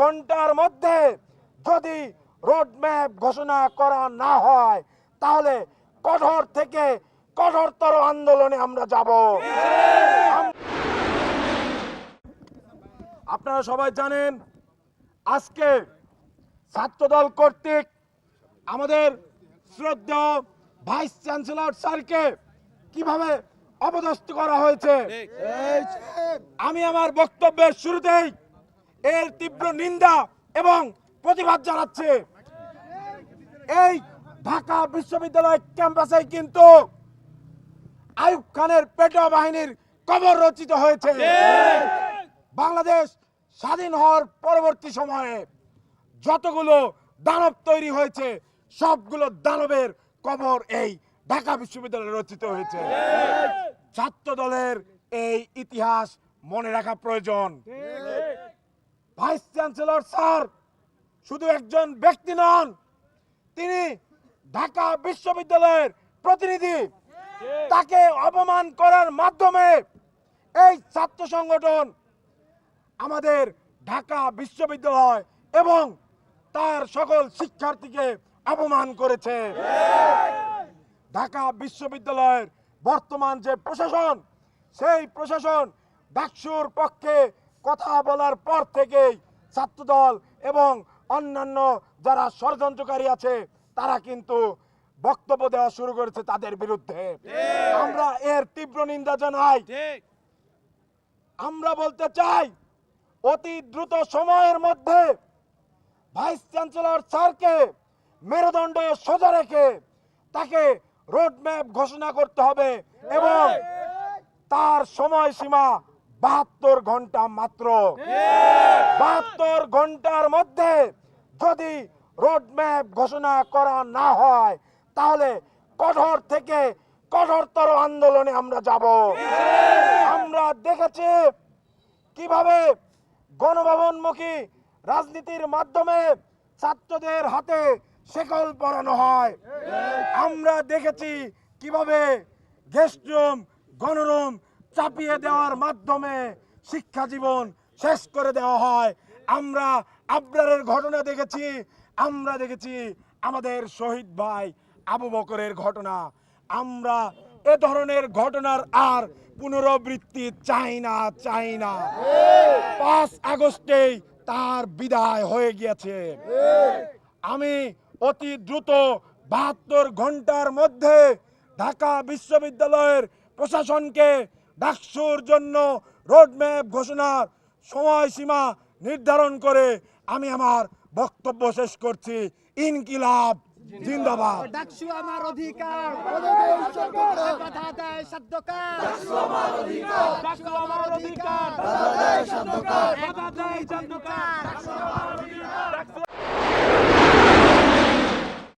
ঘণ্টার মধ্যে যদি রোড ম্যাপ ঘোষণা করা না হয় তাহলে কঠোর থেকে কঠোরতর আন্দোলনে আমরা যাব। আপনারা সবাই জানেন আজকে ছাত্রদল কর্তৃক আমাদের শ্রদ্ধেয় ভাইস চ্যান্সেলর স্যারকে কীভাবে অপদস্থ করা হয়েছে? আমি আমার বক্তব্যের শুরুতেই এর তীব্র নিন্দা এবং প্রতিবাদ জানাচ্ছে। এই ঢাকা বিশ্ববিদ্যালয় ক্যাম্পাসে কিন্তু আইয়ুব খানের পেটোয়া বাহিনীর কবর রচিত হয়েছে। বাংলাদেশ স্বাধীন হওয়ার পরবর্তী সময়ে যতগুলো দানব তৈরি হয়েছে, সবগুলো দানবের কবর এই ঢাকা বিশ্ববিদ্যালয়ে রচিত হয়েছে। ছাত্র দলের এই ইতিহাস মনে রাখা প্রয়োজন। ভাইস চ্যান্সেলর স্যার, শুধু একজন ব্যক্তি নন, তিনি ঢাকা বিশ্ববিদ্যালয়ের প্রতিনিধি। তাকে অপমান করার মাধ্যমে এই ছাত্র সংগঠন আমাদের ঢাকা বিশ্ববিদ্যালয় এবং তার সকল শিক্ষার্থীকে অপমান করেছে। ঢাকা বিশ্ববিদ্যালয়ের বর্তমান যে প্রশাসন, সেই প্রশাসন ডাকসুর পক্ষে কথা বলার পর থেকেই ছাত্রদল এবং অন্যান্য যারা ষড়যন্ত্রকারী আছে তারা কিন্তু বক্তব্য দেওয়া শুরু করেছে তাদের বিরুদ্ধে। আমরা এর তীব্র নিন্দা জানাই। আমরা বলতে চাই অতি দ্রুত সময়ের মধ্যে ভাইস চ্যান্সেলর স্যারকে মেরুদণ্ড সোজা রেখে তাকে রোড ম্যাপ ঘোষণা করতে হবে এবং তার সময়সীমা বাহাত্তর ঘণ্টা মাত্র। বাহাত্তর ঘণ্টার মধ্যে যদি রোড ম্যাপ ঘোষণা করা না হয় তাহলে কঠোর থেকে কঠোরতর আন্দোলনে আমরা যাব। আমরা দেখেছি কীভাবে গণভবনমুখী রাজনীতির মাধ্যমে ছাত্রদের হাতে শেকল পরানো হয়। আমরা দেখেছি কীভাবে গেস্ট রুম গণরুম চাপিয়ে দেওয়ার মাধ্যমে শিক্ষা জীবন শেষ করে দেওয়া হয়। আমরা আবরারের ঘটনা দেখেছি, আমরা দেখেছি আমাদের শহীদ ভাই আবু বকরের ঘটনা। আমরা এ ধরনের ঘটনার আর পুনরাবৃত্তি চাই না চাই না। পাঁচ আগস্টেই তার বিদায় হয়ে গিয়েছে। আমি অতি দ্রুত বাহাত্তর ঘণ্টার মধ্যে ঢাকা বিশ্ববিদ্যালয়ের প্রশাসনকে ডাকসুর জন্য রোডম্যাপ ঘোষণার সময়সীমা নির্ধারণ করে আমি আমার বক্তব্য শেষ করছি। ইনকিলাব জিন্দাবাদ। ডাকসু আমার অধিকার। বাধা দেয় সাধ্যকার। ডাকসু আমার অধিকার। বাধা দেয় সাধ্যকার।